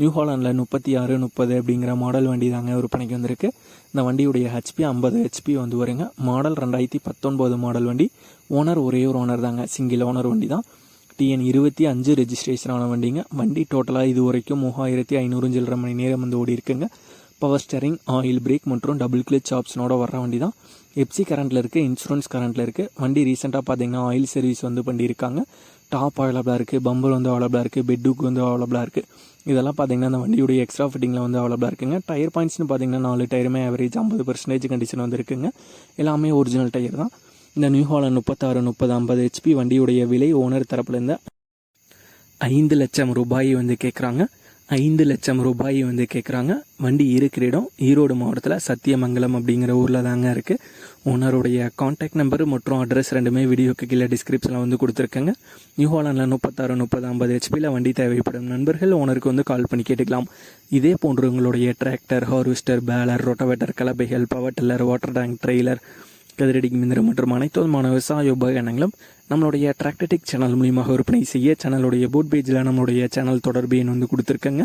New ஹாலாண்டில் முப்பத்தி ஆறு முப்பது அப்படிங்கிற மாடல் வண்டி தாங்க விற்பனைக்கு வந்திருக்கு. இந்த வண்டியுடைய ஹெச்பி ஐம்பது ஹெச்பி வந்து வருங்க. மாடல் ரெண்டாயிரத்தி பத்தொன்பது மாடல் வண்டி. ஓனர் ஒரே ஒரு ஓனர் தாங்க. சிங்கிள் ஓனர் வண்டி தான் டிஎன் இருபத்தி அஞ்சு ரெஜிஸ்ட்ரேஷனான வண்டிங்க. வண்டி டோட்டலாக இது வரைக்கும் மூவாயிரத்தி ஐநூறு சில்லரை மணி நேரம் வந்து ஓடி இருக்குங்க. பவர் ஸ்டேரிங் ஆயில் பிரேக் மற்றும் டபுள் கிளிச் ஆப்ஷனோட வர வண்டி தான் எப்சி கரண்ட்டில் இருக்குது இன்சூரன்ஸ் கரண்ட்டில் இருக்குது வண்டி ரீசெண்டாக பார்த்தீங்கன்னா ஆயில் சர்வீஸ் வந்து பண்ணியிருக்காங்க. டாப் அவைலபிளாக இருக்குது பம்பர் வந்து அவைலபிளாக இருக்குது பெட்டுக்கு வந்து அவைலபிளாக இருக்குது இதெல்லாம் பார்த்தீங்கன்னா அந்த வண்டியுடைய எக்ஸ்ட்ரா ஃபிட்டிங்கில் வந்து அவைலபிளாக இருக்குங்க. டயர் பாயிண்ட்ஸ்னு பார்த்தீங்கன்னா நாலு டயருமே ஆவரேஜ் ஐம்பது பர்சன்டேஜ் கண்டிஷன் வந்து இருக்குங்க. எல்லாமே ஒரிஜினல் டயர் தான். இந்த நியூ ஹாலண்ட் முப்பத்தாறு முப்பது ஐம்பது ஹெச்பி வண்டியுடைய விலை ஓனர் தரப்புலேருந்து ஐந்து லட்சம் ரூபாய் வந்து கேட்குறாங்க ஐந்து லட்சம் ரூபாய் வந்து கேட்குறாங்க வண்டி இருக்கிற இடம் ஈரோடு மாவட்டத்தில் சத்தியமங்கலம் அப்படிங்கிற ஊரில் தாங்க இருக்குது ஓனருடைய காண்டாக்ட் நம்பர் மற்றும் அட்ரஸ் ரெண்டுமே வீடியோக்கு கீழே டிஸ்கிரிப்ஷனில் வந்து கொடுத்துருக்கேங்க. நியூ ஹாலண்டில் முப்பத்தாறு முப்பது ஐம்பது ஹெச்பியில் வண்டி தேவைப்படும். நண்பர்கள் ஓனருக்கு வந்து கால் பண்ணி கேட்டுக்கலாம். இதே போன்று உங்களுடைய tractor harvester baler rotavator கலப்பைகள் power tiller water tank trailer கதிரடி மிந்திரம் மற்றும் அனைத்து விதமான விவசாய உபகரணங்களும் நம்மளுடைய டிராக்டடிக் சேனல் மூலியமாக விற்பனை செய்ய சேனலுடைய போட் பேஜில் நம்மளுடைய சேனல் தொடர்பு எண் வந்து கொடுத்துருக்கங்க.